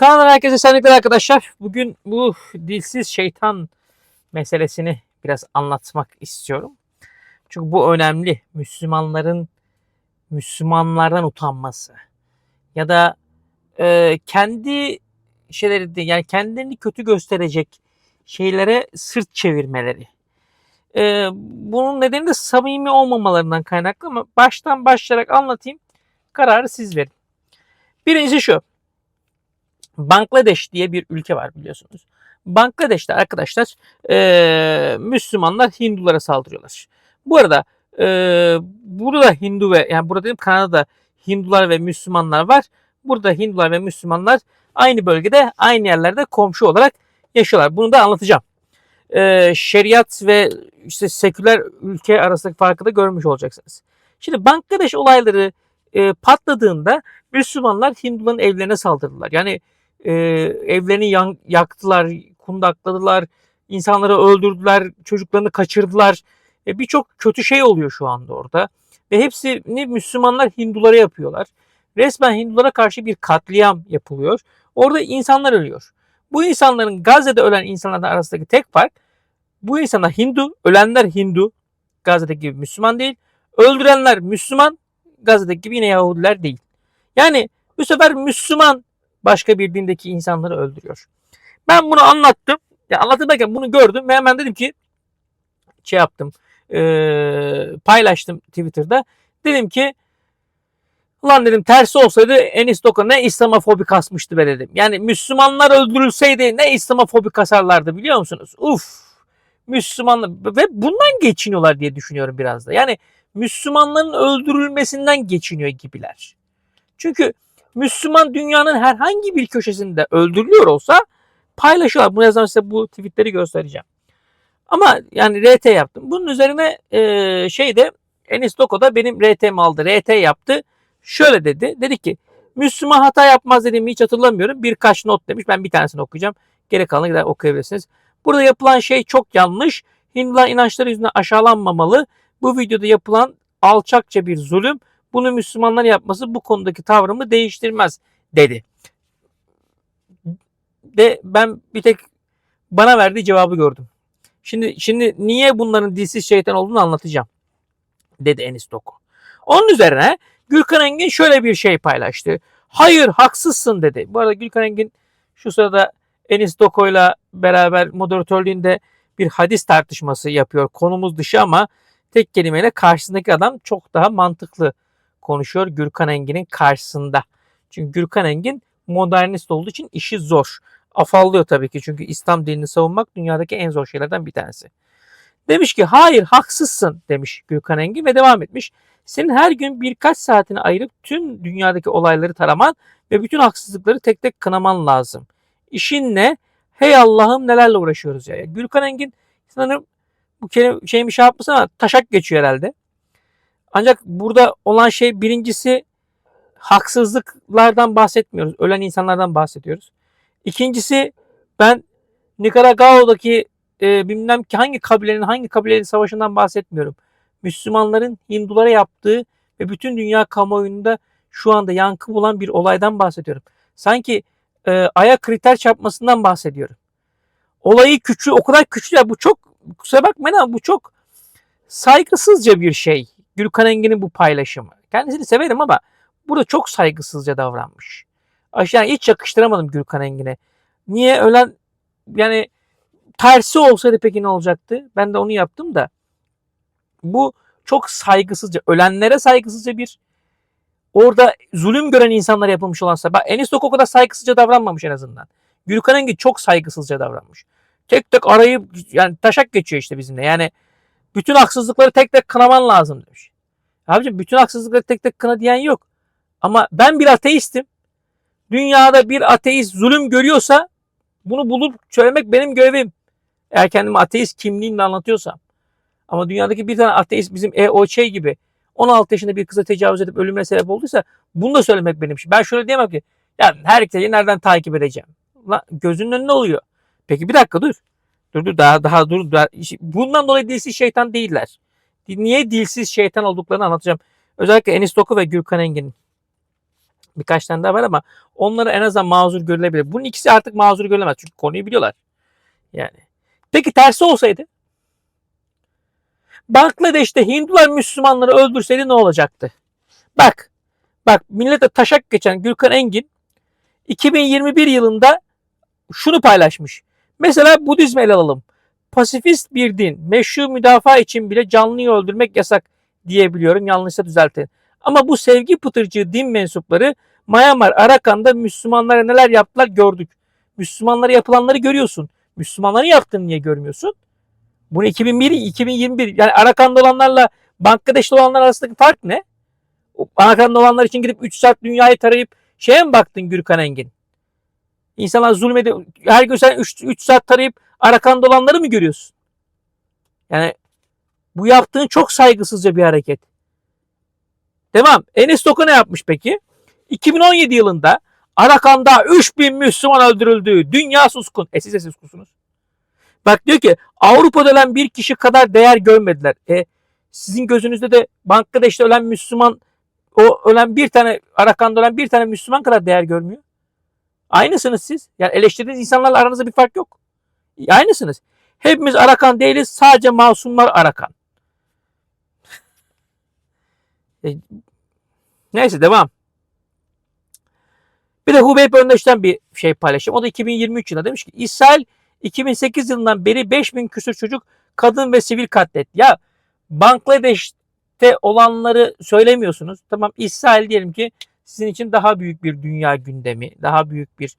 Kanaldan herkese selamlar arkadaşlar. Bugün bu dilsiz şeytan meselesini biraz anlatmak istiyorum. Çünkü bu önemli. Müslümanların Müslümanlardan utanması ya da e, kendi şeyleri yani kendilerini kötü gösterecek şeylere sırt çevirmeleri. E, bunun nedeni de samimi olmamalarından kaynaklı ama baştan başlayarak anlatayım. Kararı siz verin. Birincisi şu. Bangladeş diye bir ülke var biliyorsunuz. Bangladeş'te arkadaşlar eee, Müslümanlar Hindulara saldırıyorlar. Bu arada eee, burada Hindu ve yani burada dedim Kanada'da Hindular ve Müslümanlar var. Burada Hindular ve Müslümanlar aynı bölgede aynı yerlerde komşu olarak yaşıyorlar. Bunu da anlatacağım. Eee, şeriat ve işte seküler ülke arasındaki farkı da görmüş olacaksınız. Şimdi Bangladeş olayları eee, patladığında Müslümanlar Hinduların evlerine saldırdılar. Yani e, evlerini yan- yaktılar, kundakladılar, insanları öldürdüler, çocuklarını kaçırdılar. E, Birçok kötü şey oluyor şu anda orada. Ve hepsini Müslümanlar Hindulara yapıyorlar. Resmen Hindulara karşı bir katliam yapılıyor. Orada insanlar ölüyor. Bu insanların Gazze'de ölen insanlardan arasındaki tek fark bu insanlar Hindu, ölenler Hindu, Gazze'deki gibi Müslüman değil. Öldürenler Müslüman, Gazze'deki gibi yine Yahudiler değil. Yani bu sefer Müslüman başka bir dindeki insanları öldürüyor. Ben bunu anlattım. Ya anlatırken bunu gördüm ve hemen dedim ki şey yaptım. eee, paylaştım Twitter'da. Dedim ki Ulan dedim tersi olsaydı Enis Doka ne İslamofobi kasmıştı be dedim. Yani Müslümanlar öldürülseydi ne İslamofobi kasarlardı biliyor musunuz? Uf. Müslümanlar ve bundan geçiniyorlar diye düşünüyorum biraz da. Yani Müslümanların öldürülmesinden geçiniyor gibiler. Çünkü Müslüman dünyanın herhangi bir köşesinde öldürülüyor olsa paylaşıyorlar. Bunu yazan size bu tweetleri göstereceğim. Ama yani RT yaptım. Bunun üzerine e, şeyde Enis Doko da benim RT'mi aldı. RT yaptı. Şöyle dedi. Dedi ki Müslüman hata yapmaz dediğimi hiç hatırlamıyorum. Birkaç not demiş. Ben bir tanesini okuyacağım. Geri kalanı gider okuyabilirsiniz. Burada yapılan şey çok yanlış. Hindular inançları yüzünden aşağılanmamalı. Bu videoda yapılan alçakça bir zulüm. Bunu Müslümanlar yapması bu konudaki tavrımı değiştirmez dedi. De ben bir tek bana verdiği cevabı gördüm. Şimdi şimdi niye bunların dilsiz şeytan olduğunu anlatacağım dedi Enis Doku. Onun üzerine Gülkan Engin şöyle bir şey paylaştı. Hayır haksızsın dedi. Bu arada Gülkan Engin şu sırada Enis Doko'yla beraber moderatörlüğünde bir hadis tartışması yapıyor. Konumuz dışı ama tek kelimeyle karşısındaki adam çok daha mantıklı konuşuyor Gürkan Engin'in karşısında. Çünkü Gürkan Engin modernist olduğu için işi zor. Afallıyor tabii ki çünkü İslam dinini savunmak dünyadaki en zor şeylerden bir tanesi. Demiş ki hayır haksızsın demiş Gürkan Engin ve devam etmiş. Senin her gün birkaç saatini ayırıp tüm dünyadaki olayları taraman ve bütün haksızlıkları tek tek kınaman lazım. İşin ne? Hey Allah'ım nelerle uğraşıyoruz ya. Gürkan Engin sanırım bu kelime şey bir şey yapmasın ama taşak geçiyor herhalde. Ancak burada olan şey birincisi haksızlıklardan bahsetmiyoruz. Ölen insanlardan bahsediyoruz. İkincisi ben Nikaragua'daki e, bilmem ki hangi kabilenin hangi kabilenin savaşından bahsetmiyorum. Müslümanların Hindulara yaptığı ve bütün dünya kamuoyunda şu anda yankı bulan bir olaydan bahsediyorum. Sanki e, aya kriter çarpmasından bahsediyorum. Olayı küçük, o kadar küçük ya bu çok kusura bakmayın ama bu çok saygısızca bir şey. Gülkan Engin'in bu paylaşımı. Kendisini severim ama burada çok saygısızca davranmış. Aşağı hiç yakıştıramadım Gülkan Engin'e. Niye ölen yani tersi olsaydı peki ne olacaktı? Ben de onu yaptım da. Bu çok saygısızca, ölenlere saygısızca bir orada zulüm gören insanlara yapılmış olansa. Bak Enis Dok o kadar saygısızca davranmamış en azından. Gülkan Engin çok saygısızca davranmış. Tek tek arayıp yani taşak geçiyor işte bizimle. Yani bütün haksızlıkları tek tek kınaman lazım demiş. Abicim bütün haksızlıkları tek tek kına diyen yok. Ama ben bir ateistim. Dünyada bir ateist zulüm görüyorsa bunu bulup söylemek benim görevim. Eğer kendimi ateist kimliğimle anlatıyorsam. Ama dünyadaki bir tane ateist bizim EOÇ gibi 16 yaşında bir kıza tecavüz edip ölümüne sebep olduysa bunu da söylemek benim işim. Ben şöyle diyemem ki ya herkesi nereden takip edeceğim? Lan gözünün önünde oluyor. Peki bir dakika dur. Dur dur daha daha dur. Daha, bundan dolayı dilsiz şeytan değiller. Niye dilsiz şeytan olduklarını anlatacağım. Özellikle Enis Doku ve Gürkan Engin'in. Birkaç tane daha var ama onlara en azından mazur görülebilir. Bunun ikisi artık mazur görülemez. Çünkü konuyu biliyorlar. Yani. Peki tersi olsaydı? Bangladeş'te Hindular Müslümanları öldürseydi ne olacaktı? Bak. Bak millete taşak geçen Gürkan Engin 2021 yılında şunu paylaşmış. Mesela Budizmi ele alalım. Pasifist bir din. Meşru müdafaa için bile canlıyı öldürmek yasak diyebiliyorum. Yanlışsa düzeltin. Ama bu sevgi pıtırcığı din mensupları Myanmar, Arakan'da Müslümanlara neler yaptılar gördük. Müslümanlara yapılanları görüyorsun. Müslümanların yaptığını niye görmüyorsun? Bunu 2001, 2021 yani Arakan'da olanlarla Bangladeş'te olanlar arasındaki fark ne? Arakan'da olanlar için gidip 3 saat dünyayı tarayıp şeye mi baktın Gürkan Engin? İnsanlar zulmediyor. Her gün sen 3, 3 saat tarayıp Arakan'da olanları mı görüyorsun? Yani bu yaptığın çok saygısızca bir hareket. Devam. Enes Toka ne yapmış peki? 2017 yılında Arakan'da 3000 Müslüman öldürüldü. Dünya suskun. E siz de suskunsunuz. Bak diyor ki Avrupa'da ölen bir kişi kadar değer görmediler. E sizin gözünüzde de Bangladeş'te ölen Müslüman o ölen bir tane Arakan'da ölen bir tane Müslüman kadar değer görmüyor. Aynısınız siz. Yani eleştirdiğiniz insanlarla aranızda bir fark yok. Aynısınız. Hepimiz Arakan değiliz. Sadece masumlar Arakan. E, neyse devam. Bir de Hubeyb Öndeş'ten bir şey paylaşayım. O da 2023 yılında demiş ki İsrail 2008 yılından beri 5000 küsur çocuk kadın ve sivil katletti. Ya Bangladeş'te olanları söylemiyorsunuz. Tamam İsrail diyelim ki sizin için daha büyük bir dünya gündemi, daha büyük bir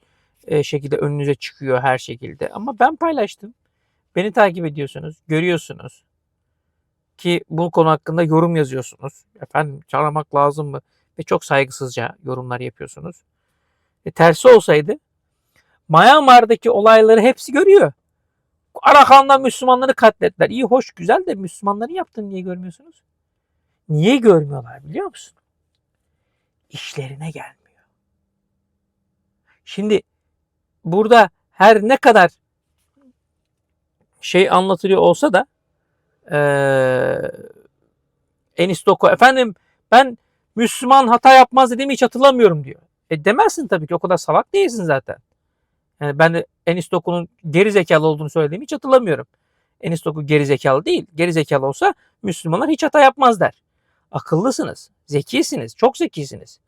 e, şekilde önünüze çıkıyor her şekilde. Ama ben paylaştım. Beni takip ediyorsunuz, görüyorsunuz ki bu konu hakkında yorum yazıyorsunuz. Efendim çağırmak lazım mı? Ve çok saygısızca yorumlar yapıyorsunuz. E, tersi olsaydı Myanmar'daki olayları hepsi görüyor. Arakan'da Müslümanları katlettiler. İyi hoş güzel de Müslümanların yaptığını niye görmüyorsunuz? Niye görmüyorlar biliyor musun? İşlerine gelmiyor. Şimdi burada her ne kadar şey anlatılıyor olsa da ee, Enis Doko efendim ben Müslüman hata yapmaz dediğimi hiç hatırlamıyorum diyor. E demezsin tabii ki o kadar salak değilsin zaten. Yani ben Enis Doku'nun geri zekalı olduğunu söylediğimi hiç hatırlamıyorum. Enis Doku geri zekalı değil. Geri zekalı olsa Müslümanlar hiç hata yapmaz der. Akıllısınız, zekisiniz, çok zekisiniz.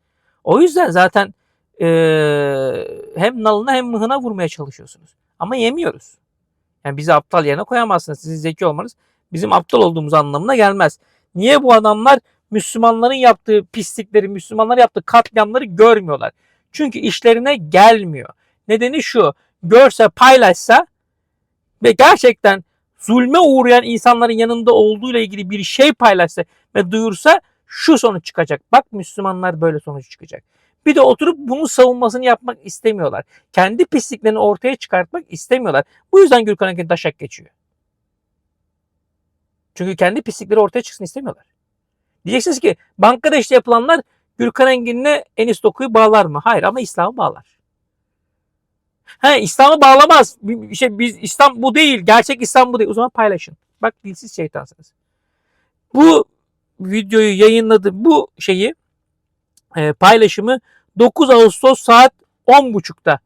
O yüzden zaten e, hem nalına hem mıhına vurmaya çalışıyorsunuz. Ama yemiyoruz. Yani bizi aptal yerine koyamazsınız. Sizin zeki olmanız bizim aptal olduğumuz anlamına gelmez. Niye bu adamlar Müslümanların yaptığı pislikleri, Müslümanların yaptığı katliamları görmüyorlar? Çünkü işlerine gelmiyor. Nedeni şu, görse paylaşsa ve gerçekten zulme uğrayan insanların yanında olduğuyla ilgili bir şey paylaşsa ve duyursa şu sonuç çıkacak. Bak Müslümanlar böyle sonuç çıkacak. Bir de oturup bunun savunmasını yapmak istemiyorlar. Kendi pisliklerini ortaya çıkartmak istemiyorlar. Bu yüzden Gürkan Akın taşak geçiyor. Çünkü kendi pislikleri ortaya çıksın istemiyorlar. Diyeceksiniz ki Bangladeş'te yapılanlar Gürkan Engin'le Enis Doku'yu bağlar mı? Hayır ama İslam'ı bağlar. He İslam'ı bağlamaz. İşte biz İslam bu değil. Gerçek İslam bu değil. O zaman paylaşın. Bak dilsiz şeytansınız. Bu videoyu yayınladı. Bu şeyi e, paylaşımı 9 Ağustos saat 10.30'da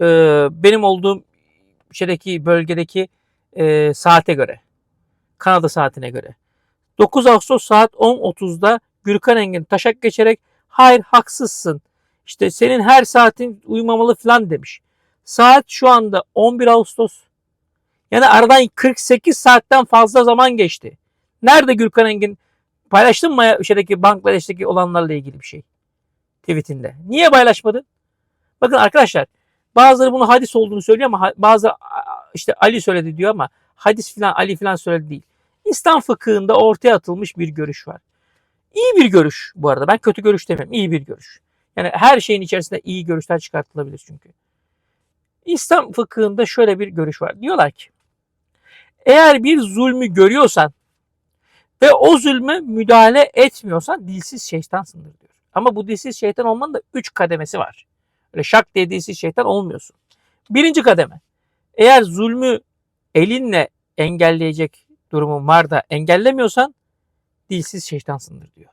e, benim olduğum şeydeki bölgedeki e, saate göre. Kanada saatine göre. 9 Ağustos saat 10.30'da Gürkan Engin taşak geçerek hayır haksızsın. İşte senin her saatin uyumamalı falan demiş. Saat şu anda 11 Ağustos. Yani aradan 48 saatten fazla zaman geçti. Nerede Gürkan Engin? Paylaştın mı şeydeki Bangladeş'teki olanlarla ilgili bir şey? Tweetinde. Niye paylaşmadın? Bakın arkadaşlar bazıları bunu hadis olduğunu söylüyor ama bazı işte Ali söyledi diyor ama hadis filan Ali filan söyledi değil. İslam fıkhında ortaya atılmış bir görüş var. İyi bir görüş bu arada. Ben kötü görüş demiyorum. İyi bir görüş. Yani her şeyin içerisinde iyi görüşler çıkartılabilir çünkü. İslam fıkhında şöyle bir görüş var. Diyorlar ki eğer bir zulmü görüyorsan ve o zulmü müdahale etmiyorsan dilsiz şeytansındır diyor. Ama bu dilsiz şeytan olmanın da üç kademesi var. Öyle şak diye dilsiz şeytan olmuyorsun. Birinci kademe. Eğer zulmü elinle engelleyecek durumun var da engellemiyorsan dilsiz şeytansındır diyor.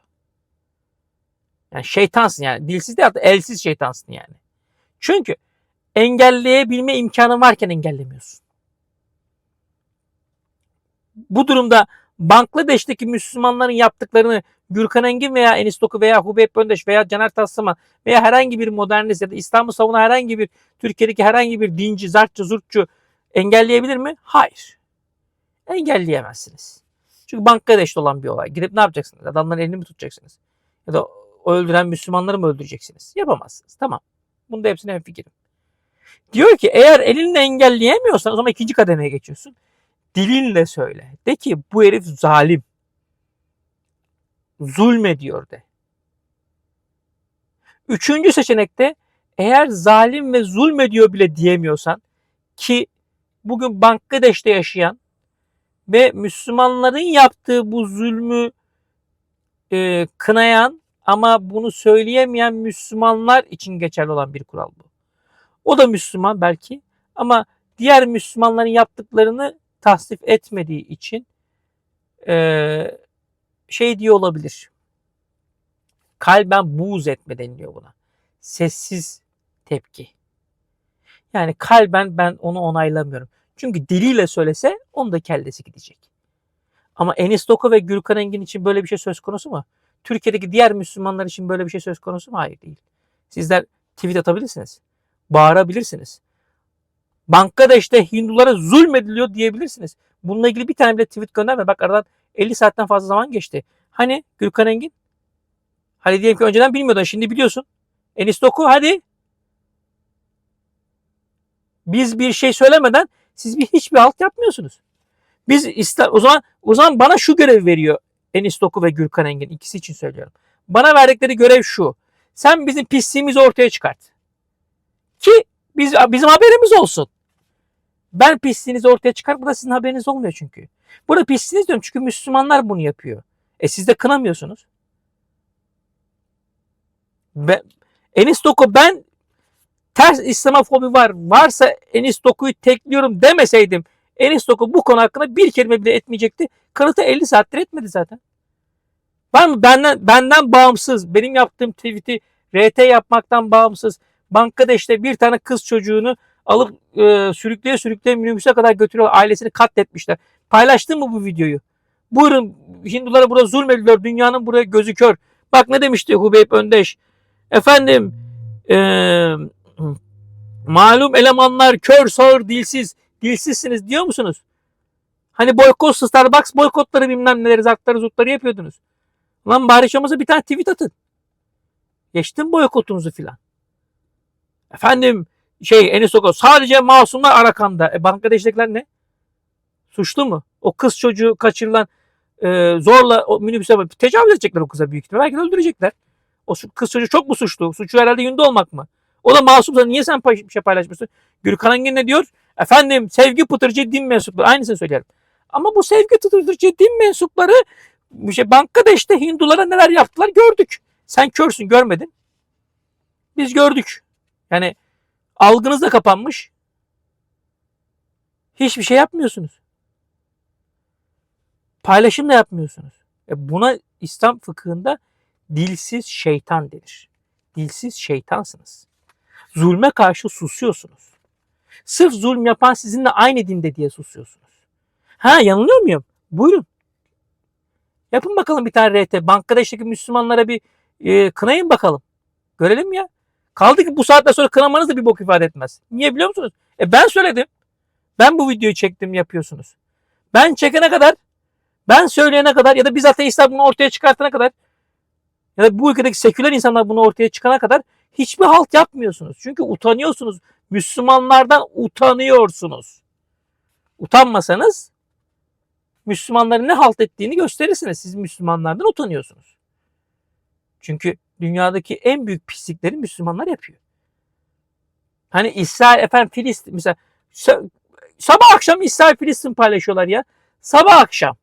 Yani şeytansın yani. Dilsiz değil hatta elsiz şeytansın yani. Çünkü engelleyebilme imkanı varken engellemiyorsun. Bu durumda Bangladeş'teki Müslümanların yaptıklarını Gürkan Engin veya Enis Toku veya Hubeyb Öndeş veya Caner Taslaman veya herhangi bir modernist ya da İslam'ı savunan herhangi bir Türkiye'deki herhangi bir dinci, zartçı, zurtçu engelleyebilir mi? Hayır. Engelleyemezsiniz. Çünkü Bangladeş'te olan bir olay. Gidip ne yapacaksınız? Adamların elini mi tutacaksınız? Ya da öldüren Müslümanları mı öldüreceksiniz? Yapamazsınız. Tamam. Bunda hepsine hemfikirim. Diyor ki eğer elinle engelleyemiyorsan o zaman ikinci kademeye geçiyorsun. Dilinle söyle. De ki bu herif zalim. Zulmediyor de. Üçüncü seçenekte eğer zalim ve zulmediyor bile diyemiyorsan ki bugün Bangladeş'te yaşayan ve Müslümanların yaptığı bu zulmü e, kınayan ama bunu söyleyemeyen Müslümanlar için geçerli olan bir kural bu. O da Müslüman belki ama diğer Müslümanların yaptıklarını tasdif etmediği için e, şey diye olabilir. Kalben buğz etme deniliyor buna. Sessiz tepki. Yani kalben ben onu onaylamıyorum. Çünkü diliyle söylese onun da kellesi gidecek. Ama Enis Doku ve Gürkan Engin için böyle bir şey söz konusu mu? Türkiye'deki diğer Müslümanlar için böyle bir şey söz konusu mu? Hayır değil. Sizler tweet atabilirsiniz. Bağırabilirsiniz. Bangladeş'te Hindulara zulmediliyor diyebilirsiniz. Bununla ilgili bir tane bile tweet gönderme. Bak aradan 50 saatten fazla zaman geçti. Hani Gürkan Engin? Hadi diyelim ki önceden bilmiyordun şimdi biliyorsun. Enis Doku hadi. Biz bir şey söylemeden siz bir hiçbir halt yapmıyorsunuz. Biz ister o zaman o zaman bana şu görev veriyor Enis Doku ve Gürkan Engin ikisi için söylüyorum. Bana verdikleri görev şu. Sen bizim pisliğimizi ortaya çıkart. Ki biz bizim haberimiz olsun. Ben pisliğinizi ortaya çıkar. Burada sizin haberiniz olmuyor çünkü. Burada pisliğiniz diyorum çünkü Müslümanlar bunu yapıyor. E siz de kınamıyorsunuz. Ben, Enis Doku ben ters İslamofobi var. Varsa Enis Doku'yu tekliyorum demeseydim Enis Doku bu konu hakkında bir kelime bile etmeyecekti. Kanıtı 50 saattir etmedi zaten. Mı benden benden bağımsız benim yaptığım tweet'i RT yapmaktan bağımsız Bangladeş'te bir tane kız çocuğunu alıp e, sürükleye sürükleye minibüse kadar götürüyorlar. Ailesini katletmişler. Paylaştın mı bu videoyu? Buyurun Hindulara burada zulmediyorlar. Dünyanın buraya gözü kör. Bak ne demişti Hubeyb Öndeş. Efendim e, malum elemanlar kör, sağır, dilsiz. Dilsizsiniz diyor musunuz? Hani boykot Starbucks boykotları bilmem neleri zartları zurtları yapıyordunuz. Lan bari şamıza bir tane tweet atın. Geçtim boykotunuzu filan. Efendim şey Enes Okan sadece masumlar Arakan'da. E Bangladeş'tekiler ne? Suçlu mu? O kız çocuğu kaçırılan e, zorla o minibüse tecavüz edecekler o kıza büyük ihtimalle. Belki öldürecekler. O kız çocuğu çok mu suçlu? Suçu herhalde yünde olmak mı? O da masumsa niye sen bir şey paylaşmışsın? Gürkan Engin ne diyor? Efendim sevgi pıtırcı din mensupları. Aynısını söylerim. Ama bu sevgi pıtırcı din mensupları şey Bangladeş'te Hindulara neler yaptılar gördük. Sen körsün görmedin. Biz gördük. Yani algınız da kapanmış. Hiçbir şey yapmıyorsunuz. Paylaşım da yapmıyorsunuz. E buna İslam fıkhında dilsiz şeytan denir. Dilsiz şeytansınız. Zulme karşı susuyorsunuz. Sırf zulm yapan sizinle aynı dinde diye susuyorsunuz. Ha yanılıyor muyum? Buyurun. Yapın bakalım bir tane RT. Bangladeş'teki Müslümanlara bir e, kınayın bakalım. Görelim ya. Kaldı ki bu saatten sonra kınamanız da bir bok ifade etmez. Niye biliyor musunuz? E ben söyledim. Ben bu videoyu çektim yapıyorsunuz. Ben çekene kadar, ben söyleyene kadar ya da bizzat İslam bunu ortaya çıkartana kadar ya da bu ülkedeki seküler insanlar bunu ortaya çıkana kadar hiçbir halt yapmıyorsunuz. Çünkü utanıyorsunuz. Müslümanlardan utanıyorsunuz. Utanmasanız Müslümanların ne halt ettiğini gösterirsiniz. Siz Müslümanlardan utanıyorsunuz. Çünkü dünyadaki en büyük pislikleri Müslümanlar yapıyor. Hani İsrail efendim Filistin mesela sabah akşam İsrail Filistin paylaşıyorlar ya. Sabah akşam.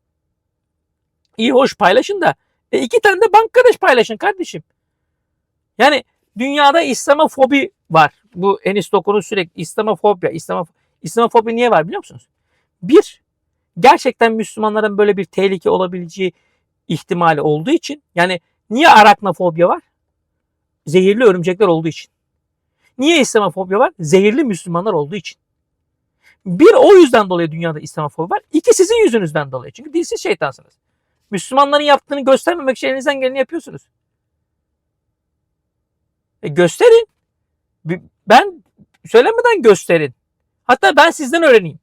İyi hoş paylaşın da e iki tane de Bangladeş paylaşın kardeşim. Yani dünyada İslamofobi var. Bu Enis Doku'nun sürekli İslamofobya, İslamof İslamofobi niye var biliyor musunuz? Bir, gerçekten Müslümanların böyle bir tehlike olabileceği ihtimali olduğu için yani niye araknofobya var? Zehirli örümcekler olduğu için. Niye İslamofobya var? Zehirli Müslümanlar olduğu için. Bir o yüzden dolayı dünyada İslamofobi var. İki sizin yüzünüzden dolayı. Çünkü dilsiz şeytansınız. Müslümanların yaptığını göstermemek için elinizden geleni yapıyorsunuz. E gösterin. Ben söylemeden gösterin. Hatta ben sizden öğreneyim.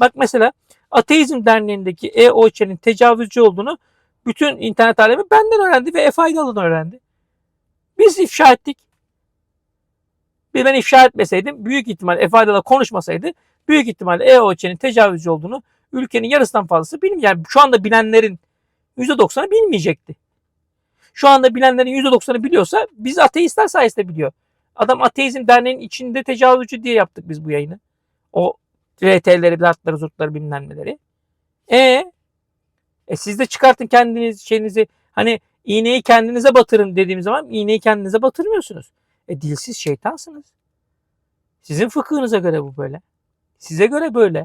Bak mesela Ateizm Derneği'ndeki EOÇ'nin tecavüzcü olduğunu bütün internet alemi benden öğrendi ve Efe Aydal'dan öğrendi. Biz ifşa ettik. Bir ben ifşa etmeseydim büyük ihtimal Efe Aydal'la konuşmasaydı büyük ihtimalle EOÇ'nin tecavüzcü olduğunu ülkenin yarısından fazlası bilmiyor. Yani şu anda bilenlerin %90'ı bilmeyecekti. Şu anda bilenlerin %90'ı biliyorsa biz ateistler sayesinde biliyor. Adam Ateizm Derneği'nin içinde tecavüzcü diye yaptık biz bu yayını. O RT'leri, dartları, zurtları bilmem neleri. E, e siz de çıkartın kendiniz şeyinizi hani iğneyi kendinize batırın dediğim zaman iğneyi kendinize batırmıyorsunuz. E dilsiz şeytansınız. Sizin fıkhınıza göre bu böyle. Size göre böyle.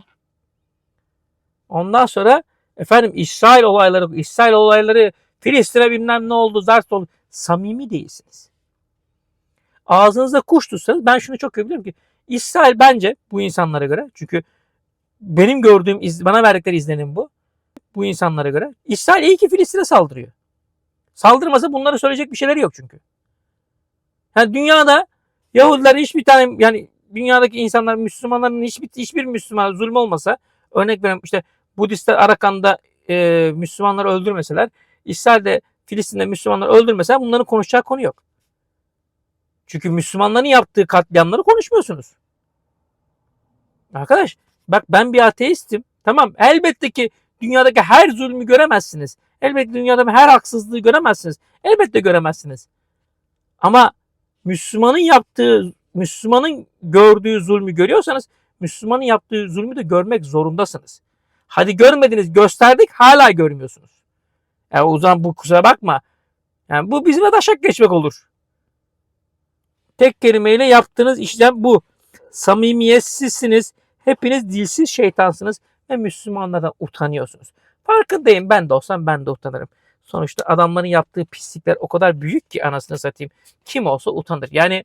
Ondan sonra efendim İsrail olayları, İsrail olayları, Filistin'e bilmem ne oldu, zart oldu. Samimi değilsiniz. Ağzınızda kuş tutsanız ben şunu çok iyi ki İsrail bence bu insanlara göre çünkü benim gördüğüm, iz- bana verdikleri izlenim bu. Bu insanlara göre. İsrail iyi ki Filistin'e saldırıyor. Saldırmasa bunları söyleyecek bir şeyleri yok çünkü. Yani dünyada Yahudiler hiçbir tane yani dünyadaki insanlar Müslümanların hiçbir hiçbir Müslüman zulüm olmasa örnek veriyorum işte Budistler Arakan'da e, Müslümanları öldürmeseler İsrail'de Filistin'de Müslümanları öldürmeseler bunların konuşacağı konu yok. Çünkü Müslümanların yaptığı katliamları konuşmuyorsunuz. Arkadaş bak ben bir ateistim. Tamam elbette ki dünyadaki her zulmü göremezsiniz. Elbette dünyada her haksızlığı göremezsiniz. Elbette göremezsiniz. Ama Müslümanın yaptığı, Müslümanın gördüğü zulmü görüyorsanız Müslümanın yaptığı zulmü de görmek zorundasınız. Hadi görmediniz gösterdik hala görmüyorsunuz. Yani o zaman bu kusura bakma. Yani bu bizime taşak geçmek olur. Tek kelimeyle yaptığınız işlem bu. Samimiyetsizsiniz. Hepiniz dilsiz şeytansınız ve Müslümanlardan utanıyorsunuz. Farkındayım ben de olsam ben de utanırım. Sonuçta adamların yaptığı pislikler o kadar büyük ki anasını satayım. Kim olsa utanır. Yani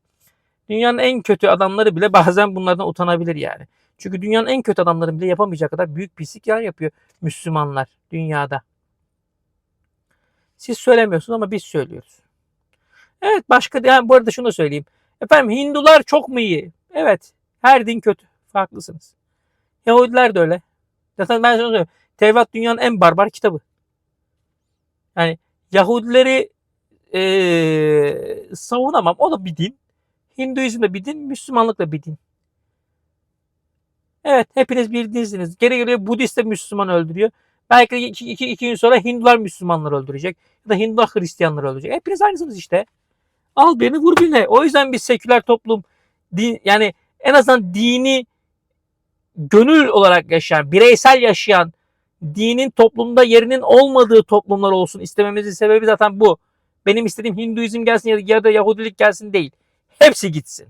dünyanın en kötü adamları bile bazen bunlardan utanabilir yani. Çünkü dünyanın en kötü adamları bile yapamayacağı kadar büyük pislikler yapıyor Müslümanlar dünyada. Siz söylemiyorsunuz ama biz söylüyoruz. Evet başka yani bu arada şunu da söyleyeyim. Efendim Hindular çok mu iyi? Evet. Her din kötü. Farklısınız. Yahudiler de öyle. Zaten ben sana söylüyorum. Tevrat dünyanın en barbar kitabı. Yani Yahudileri eee savunamam. O da bir din. Hinduizm de bir din. Müslümanlık da bir din. Evet hepiniz bildiğiniz. Geri geliyor Budist de Müslüman öldürüyor. Belki iki, iki, iki gün sonra Hindular Müslümanları öldürecek. Ya da Hindular Hristiyanları öldürecek. Hepiniz aynısınız işte. Al birini vur birine. O yüzden biz seküler toplum din, yani en azından dini gönül olarak yaşayan, bireysel yaşayan, dinin toplumda yerinin olmadığı toplumlar olsun istememizin sebebi zaten bu. Benim istediğim Hinduizm gelsin ya da Yahudilik gelsin değil. Hepsi gitsin.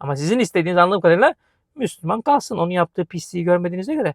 Ama sizin istediğiniz anladığım kadarıyla Müslüman kalsın. Onun yaptığı pisliği görmediğinize göre.